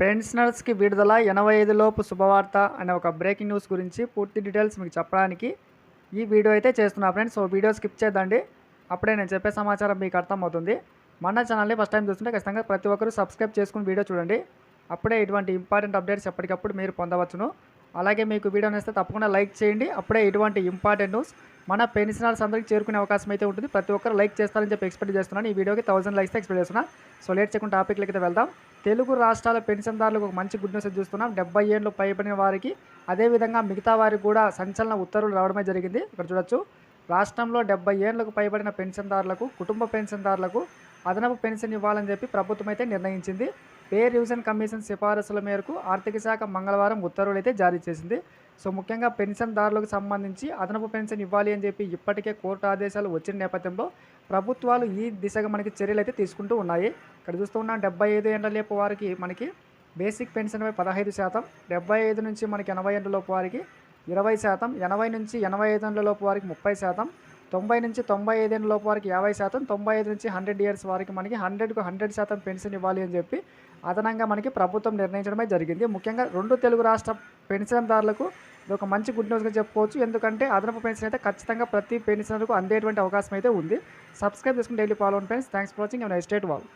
పెన్షనర్స్కి విడుదల ఎనభై ఐదు లోపు శుభవార్త అనే ఒక బ్రేకింగ్ న్యూస్ గురించి పూర్తి డీటెయిల్స్ మీకు చెప్పడానికి ఈ వీడియో అయితే చేస్తున్నా ఫ్రెండ్స్. సో వీడియో స్కిప్ చేద్దండి అప్పుడే నేను చెప్పే సమాచారం మీకు అర్థమవుతుంది. మన ఛానల్ని ఫస్ట్ టైం చూస్తుంటే ఖచ్చితంగా ప్రతి ఒక్కరూ సబ్స్క్రైబ్ చేసుకుని వీడియో చూడండి. అప్పుడే ఇటువంటి ఇంపార్టెంట్ అప్డేట్స్ ఎప్పటికప్పుడు మీరు పొందవచ్చును. అలాగే మీకు వీడియో నేస్తే తప్పకుండా లైక్ చేయండి. అప్పుడే ఇటువంటి ఇంపార్టెంట్ న్యూస్ మన పెన్షనర్స్ అందరికీ చేరుకునే అవకాశం అయితే ఉంటుంది. ప్రతి ఒక్కరు లైక్ చేస్తారని చెప్పి ఎక్స్పెక్ట్ చేస్తున్నాను. ఈ వీడియోకి థౌసండ్ లైక్స్ ఎక్స్పెక్ట్ చేస్తున్నా. సో లేట్ చేయకుండా టాపిక్లకి అయితే వెళ్దాం. తెలుగు రాష్ట్రాల పెన్షన్దారులకు ఒక మంచి గుడ్ న్యూస్ చూస్తున్నాం. డెబ్బై ఏళ్ళు పైబడిన వారికి అదేవిధంగా మిగతా వారికి కూడా సంచలన ఉత్తర్వులు రావడమే జరిగింది. ఇక్కడ చూడొచ్చు. రాష్ట్రంలో డెబ్బై ఏళ్ళకు పైబడిన పెన్షన్దారులకు కుటుంబ పెన్షన్దారులకు అదనపు పెన్షన్ ఇవ్వాలని చెప్పి ప్రభుత్వం అయితే నిర్ణయించింది. పే రివిజన్ కమిషన్ సిఫారసుల మేరకు ఆర్థిక శాఖ మంగళవారం ఉత్తర్వులు అయితే జారీ చేసింది. సో ముఖ్యంగా పెన్షన్దారులకు సంబంధించి అదనపు పెన్షన్ ఇవ్వాలి అని చెప్పి ఇప్పటికే కోర్టు ఆదేశాలు వచ్చిన నేపథ్యంలో ప్రభుత్వాలు ఈ దిశగా మనకి చర్యలు అయితే తీసుకుంటూ ఉన్నాయి. ఇక్కడ చూస్తూ ఉన్నాం డెబ్బై ఐదు ఏళ్ళ లేపు వారికి మనకి బేసిక్ పెన్షన్పై పదహైదు శాతం డెబ్బై ఐదు నుంచి మనకి ఎనభై ఏళ్ళ లోపు వారికి ఇరవై శాతం ఎనభై నుంచి ఎనభై ఐదు ఏళ్ళ లోపు వారికి ముప్పై శాతం తొంభై నుంచి తొంభై ఐదేళ్ళ లోపు వారికి యాభై శాతం తొంభై ఐదు నుంచి హండ్రెడ్ ఇయర్స్ వారికి మనకి హండ్రెడ్కు హండ్రెడ్ శాతం పెన్షన్ ఇవ్వాలి అని చెప్పి అదనంగా మనకి ప్రభుత్వం నిర్ణయించడమే జరిగింది. ముఖ్యంగా రెండు తెలుగు రాష్ట్ర పెన్షన్దారులకు ఇది ఒక మంచి గుడ్ న్యూస్గా చెప్పుకోవచ్చు. ఎందుకంటే అదనపు పెన్షన్ అయితే ఖచ్చితంగా ప్రతి పెన్షనర్కు అందేటువంటి అవకాశం అయితే ఉంది. సబ్స్క్రైబ్ చేసుకుని daily follow friends. Thanks for watching. State wall